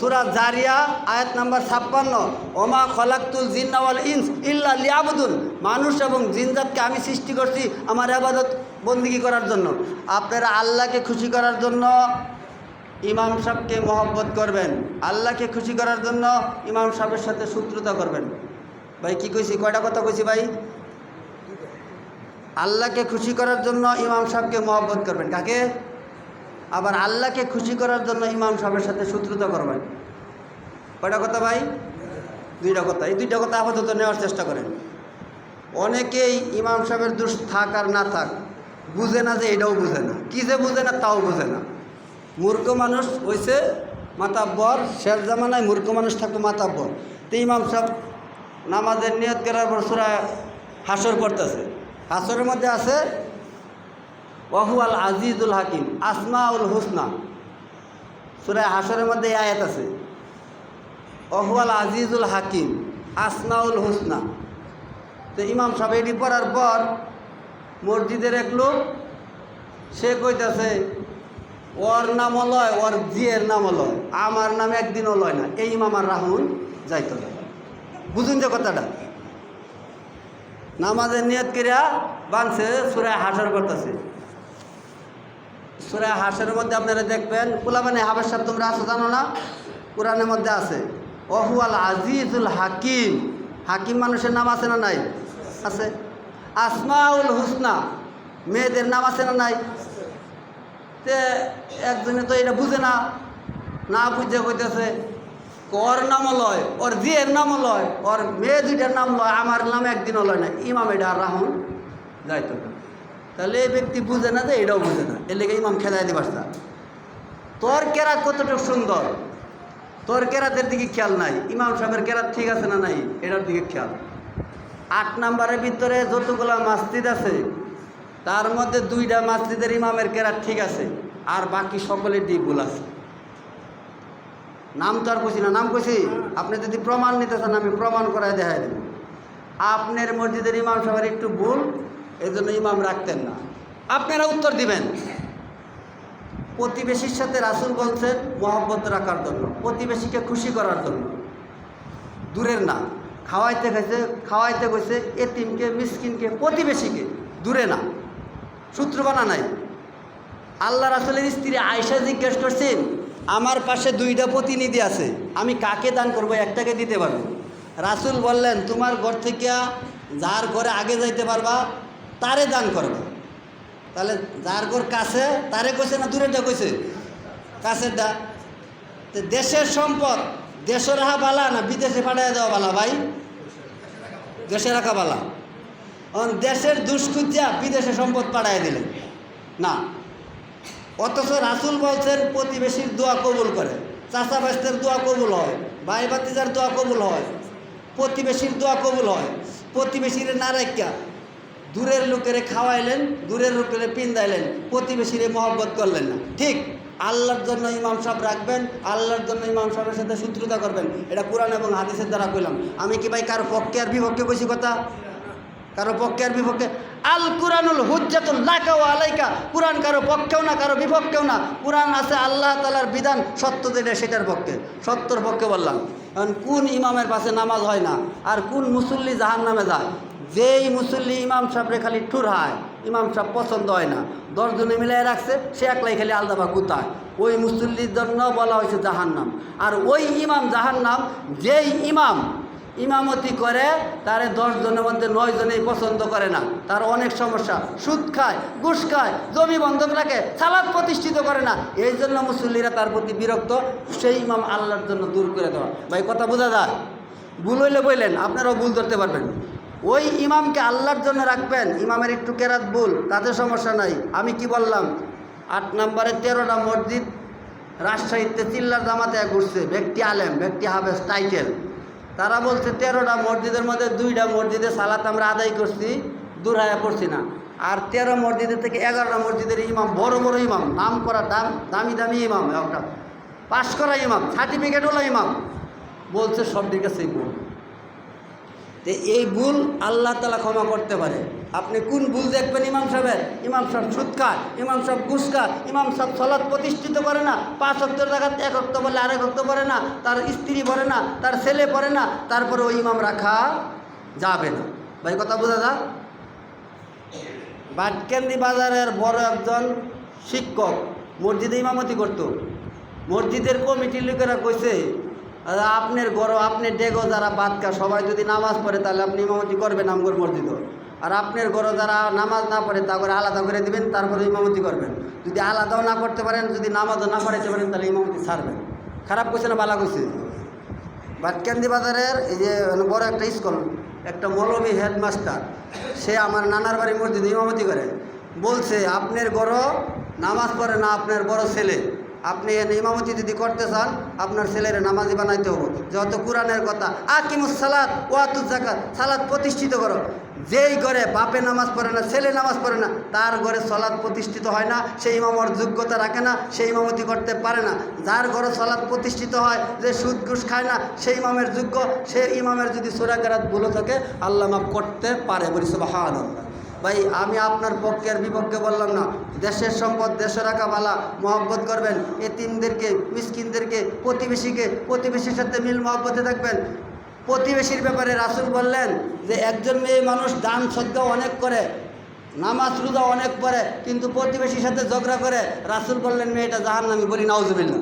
সুরা জারিয়া, আয়াত নাম্বার ছাপ্পান্ন। ওমা খলাক্তুল জিন্নাওয়াল ইনস ইল্লা লিয়াবুদুন। মানুষ এবং জিনজাতকে আমি সৃষ্টি করছি আমার আবাদত বন্দিগি করার জন্য। আপনারা আল্লাহকে খুশি করার জন্য ইমাম সাহেবকে মহব্বত করবেন। আল্লাহকে খুশি করার জন্য ইমাম সাহেবের সাথে শত্রুতা করবেন। ভাই, কি কইছি? কয়টা কথা কইছি ভাই? আল্লাহকে খুশি করার জন্য ইমাম সাহেবকে মহব্বত করবেন। কাকে? আবার আল্লাহকে খুশি করার জন্য ইমাম সাহেবের সাথে শত্রুতা করবেন কয়টা কথা ভাই? দুইটা কথা। এই দুইটা কথা আপাতত নেওয়ার চেষ্টা করেন। অনেকেই ইমাম সাহেবের দোষ থাক আর না থাক, বুঝে না যে এটাও বুঝে না। কী যে বুঝে না তাও বুঝে না। মূর্খ মানুষ হয়েছে মাতাব্বর। শেষ জামানায় মূর্খ মানুষ থাকতো মাতাব্বর। তো ইমাম সাহেব নামাজের নিয়ত করার পর সুরা হাসর করতেছে হাসরের মধ্যে আছে ওয়াহু আল আজিজুল হাকিম, আসমাউল হুসনা। সুরায় হাসরের মধ্যে এই আয়াত আছে। ওহু আল আজিজুল হাকিম, আসমাউল হুসনা। তো ইমাম সাহেব এটি পড়ার পর মসজিদের এক লোক, সে কইতাছে, ওর নাম লয় ওর জিয়ের নাম লয় আমার নাম একদিনও লয় না। এই ইমাম আর রাহুল যাইতো বুঝুন যে কথাটা। নামাজের নিয়ত করিয়া বানছে সুরায় হাসর করতেছে। সুরায় হাসের মধ্যে আপনারা দেখবেন, কুলাবানে হাবের সাহেব তোমরা আসো জানো না? কোরআনের মধ্যে আছে ওহু আল আজিজুল হাকিম। হাকিম মানুষের নাম আছে না নাই? আছে। আসমাউল হুসনা। মেয়েদের নাম আছে না নাই? তে একজনে তো এটা বুঝে না না বুঝে কইতেছে, ওর নামও লয়, ওর জিয়ের নামও লয়, ওর মেয়ে দুইটার নাম লয়, আমার নাম একদিনও লয় না। ইমাম এটা রাহুল যাইতো তাহলে এই ব্যক্তি বুঝে না যে এটাও বুঝে না। এর লেগে ইমাম খেলায় দিবাস না। তোর কেরাত কতটুকু সুন্দর? তোর কেরাতের দিকে খেয়াল নাই। ইমাম সাহেবের কেরাত ঠিক আছে না নাই, এটার দিকে খেয়াল। আট নাম্বারের ভিতরে যতগুলা মসজিদ আছে, তার মধ্যে দুইটা মসজিদের ইমামের কেরাত ঠিক আছে, আর বাকি সকলের দিক ভুল আছে। নাম তো আর কইছি না। নাম কইছি? আপনি যদি প্রমাণ নিতে চান, আমি প্রমাণ করায় দেখাই দেব। আপনার মসজিদের ইমাম সাহেবের একটু ভুল এই জন্য ইমাম রাখতেন না। আপনারা উত্তর দিবেন। প্রতিবেশীর সাথে রাসুল বলছেন মহব্বত রাখার জন্য, প্রতিবেশীকে খুশি করার জন্য। দূরের না, খাওয়াইতে গেছে খাওয়াইতে গেছে এতিমকে, মিসকিনকে, প্রতিবেশীকে, দূরে না। সূত্র বানা নাই। আল্লাহ রাসুলের স্ত্রী আয়সা জিজ্ঞেস করছেন, আমার পাশে দুইটা প্রতিনিধি আছে, আমি কাকে দান করব? একটাকে দিতে পারব? রাসুল বললেন, তোমার ঘর থেকে যার ঘরে আগে যাইতে পারবা তারে দান করবে। তাহলে যার ঘর কাছে, তারে কইছে না দূরেরটা কইছে? কাছেরটা তো দেশের সম্পদ, দেশে রাখা বালা না বিদেশে পাঠিয়ে দেওয়া বালা ভাই? দেশে রাখা বালা। দেশের দুষ্কৃতিয়া বিদেশে সম্পদ পাঠায় দিলেন না। অথচ রাসুল বলছেন, প্রতিবেশীর দোয়া কবুল করে। চাষা বাস্তের দোয়া কবুল হয় ভাই বাতিজার দোয়া কবুল হয়। প্রতিবেশীর দোয়া কবুল হয়। প্রতিবেশীর না রেখা দূরের লোকেরে খাওয়াইলেন, দূরের লোকেরে পিন্দাইলেন, প্রতিবেশীরে মহব্বত করলেন না। ঠিক আল্লাহর জন্য ইমাম সাহেব রাখবেন, আল্লাহর জন্য ইমাম সাহেবের সাথে শত্রুতা করবেন, এটা কোরআন এবং হাদিসের দ্বারা কইলাম। আমি কি ভাই কারও পক্ষে আর বিপক্ষে কইছি কথা? কারও পক্ষে আর বিপক্ষে? আল কুরআনুল ওয়া আলাইকা। কুরআন কারও পক্ষেও না, কারও বিপক্ষেও না। কুরআন আছে আল্লাহ তাআলার বিধান, সত্য যেটা সেটার পক্ষে। সত্যর পক্ষে বললাম। কারণ কোন ইমামের পাশে নামাজ হয় না, আর কোন মুসল্লি জাহান নামে যায়? যেই মুসল্লি ইমাম সাহেবরে খালি ঠুর হয়, ইমাম সাহেব পছন্দ হয় না। দশজনে মিলাই রাখছে, সে একলাই খালি আলদাবা কুতায়। ওই মুসল্লির জন্য বলা হয়েছে জাহান্নাম। আর ওই ইমাম জাহান্নাম, যেই ইমাম ইমামতি করে, তারে দশ জনের মধ্যে নয় জনেই পছন্দ করে না। তার অনেক সমস্যা। সুদ খায়, ঘুষ খায়, জমি বন্ধক রাখে, সালাদ প্রতিষ্ঠিত করে না। এই জন্য মুসল্লিরা তার প্রতি বিরক্ত, সেই ইমাম আল্লাহর জন্য দূর করে দেওয়া। ভাই, কথা বোঝা যায়? ভুল হইলে বললেন, আপনারাও ভুল ধরতে পারবেন। ওই ইমামকে আল্লাহর জন্য রাখবেন, ইমামের একটু কেরাত ভুল, তাতে সমস্যা নাই। আমি কি বললাম? আট নম্বরে তেরোটা মসজিদ রাজশাহীতে চিল্লার জামাতে ঘুরছে, ব্যক্তি আলেম, ব্যক্তি হাবেস টাইটেল। তারা বলছে, তেরোটা মসজিদের মধ্যে দুইটা মসজিদে সালাত আমরা আদায় করছি দূরায়া করছি না। আর তেরো মসজিদের থেকে এগারোটা মসজিদের ইমাম, বড় বড় ইমাম, নাম করা দাম, দামি দামি ইমাম, একটা। পাশ করা ইমাম সার্টিফিকেটওয়ালা ইমাম। বলছে, সব দিকে সেই তো এই ভুল আল্লাহ তালা ক্ষমা করতে পারে। আপনি কোন ভুল দেখবেন ইমাম সাহেবের? ইমাম সাহেব সুৎকার, ইমাম সাহেব গুসকা ইমাম সাহেব সলাৎ প্রতিষ্ঠিত করে না, পাঁচ অক্টর জায়গাতে এক অক্ট বলে আরেক অক্ট পড়ে না, তার স্ত্রী পড়ে না, তার ছেলে পড়ে না, তারপরে ওই ইমাম রাখা যাবে না। ভাই, কথা বোঝা যা বাটকেন্দি বাজারের বড় একজন শিক্ষক মসজিদে ইমামতি করতো। মসজিদের কমিটির লোকেরা কইছে "আর আপনার গরো, আপনার ডেগো যারা বাদকা সবাই যদি নামাজ পড়ে, তাহলে আপনি ইমামতি করবেন আমগর মসজিদ। আর আপনার গরো যারা নামাজ না পড়ে, তা করে আলাদা করে দেবেন, তারপরে ইমামতি করবেন। যদি আলাদাও না করতে পারেন, যদি নামাজও না পড়াইতে পারেন তাহলে ইমামতি ছাড়বেন। খারাপ করছে না, বালা কইছে? বাটকান্দি বাজারের এই যে বড় একটা স্কুল, একটা মৌলবী হেডমাস্টার, সে আমার নানার বাড়ি মসজিদে ইমামতি করে। বলছে, আপনার বড় নামাজ পড়ে না, আপনার বড় ছেলে। আপনি ইমামতি যদি করতে চান, আপনার ছেলের নামাজি বানাইতে হবে। যেহেতু কোরআনের কথা, আকিমুস সালাত ওয়াতুজ জাকাত সালাদ প্রতিষ্ঠিত করো। যেই ঘরে বাপে নামাজ পড়ে না, ছেলে নামাজ পড়ে না, তার ঘরে সলাদ প্রতিষ্ঠিত হয় না, সেই ইমামর যোগ্যতা রাখে না, সেই ইমামতি করতে পারে না। যার ঘরে সলাদ প্রতিষ্ঠিত হয়, যে সুদ ঘুষ খায় না, সেই ইমামের যোগ্য, সেই ইমামের যদি সোরাকারাত ভুলো থাকে, আল্লাহ মাফ করতে পারে বলি সুবাহান ভাই, আমি আপনার পক্ষের বিপক্ষে বললাম না। দেশের সম্পদ, দেশে রাখা বালা, মহব্বত করবেন। এতিমদেরকে, মিসকিনদেরকে, প্রতিবেশীকে, প্রতিবেশীর সাথে মিল মহব্বতে থাকবেন। প্রতিবেশীর ব্যাপারে রাসুল বললেন যে, একজন মেয়ে মানুষ দান, শ্রদ্ধা অনেক করে, নামাজ, রোজা অনেক পড়ে, কিন্তু প্রতিবেশীর সাথে ঝগড়া করে, রাসুল বললেন, মেয়েটা জাহান নামি বলি নাউজুবিল্লা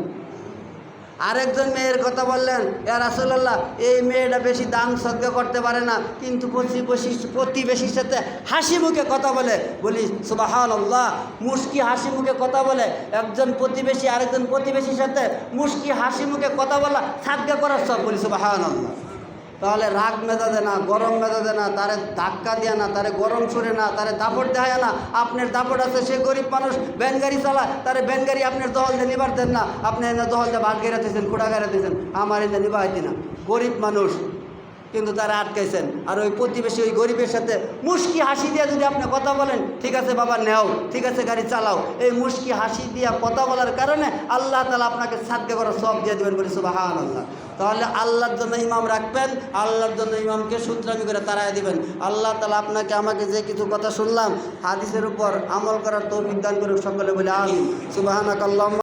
আরেকজন মেয়ের কথা বললেন এ রাসুল্লাহ এই মেয়েটা বেশি দান সহ্য করতে পারে না, কিন্তু প্রতিবেশী প্রতিবেশীর সাথে হাসি মুখে কথা বলে। বলি সুবাহ আল্লাহ মুশকি হাসি মুখে কথা বলে। একজন প্রতিবেশী আরেকজন প্রতিবেশীর সাথে মুশকি হাসি মুখে কথা বলা সাজ্ঞা করার সব বলি সুবাহান আল্লাহ তাহলে রাগ মেজাজে না, গরম মেজাজে না, তারে ধাক্কা দেয়া না, তারে গরম ছুড়ে না, তারে দাপট দেয় না, আপনার দাপট আছে, সে গরিব মানুষ ব্যান গাড়ি চালায়, তারে ব্যান গাড়ি আপনার দহল দিয়ে নিবার দেন না, আপনি এনে দহল দিয়ে ভাত গেড়ে দিয়েছেন কুড়া গেড়ে দিয়েছেন, আমার এনে নিবাহিতি না। গরিব মানুষ কিন্তু তারা আটকাইছেন। আর ওই প্রতিবেশী ওই গরিবের সাথে মুশকি হাসি দিয়ে যদি আপনি কথা বলেন, ঠিক আছে বাবা, নেও, ঠিক আছে গাড়ি চালাও। এই মুশকি হাসি দিয়ে কথা বলার কারণে আল্লাহ তালা আপনাকে সাধ্য করার সব দিয়ে দেবেন বলি সুবাহান আল্লাহ তাহলে আল্লাহর জন্য ইমাম রাখবেন, আল্লাহর জন্য ইমামকে সূত্রামি করে তারাই দিবেন। আল্লাহ তালা আপনাকে, আমাকে যে কিছু কথা শুনলাম, হাদিসের উপর আমল করার তৌফিক দান করুক সকলে বলে আমি সুবাহানাক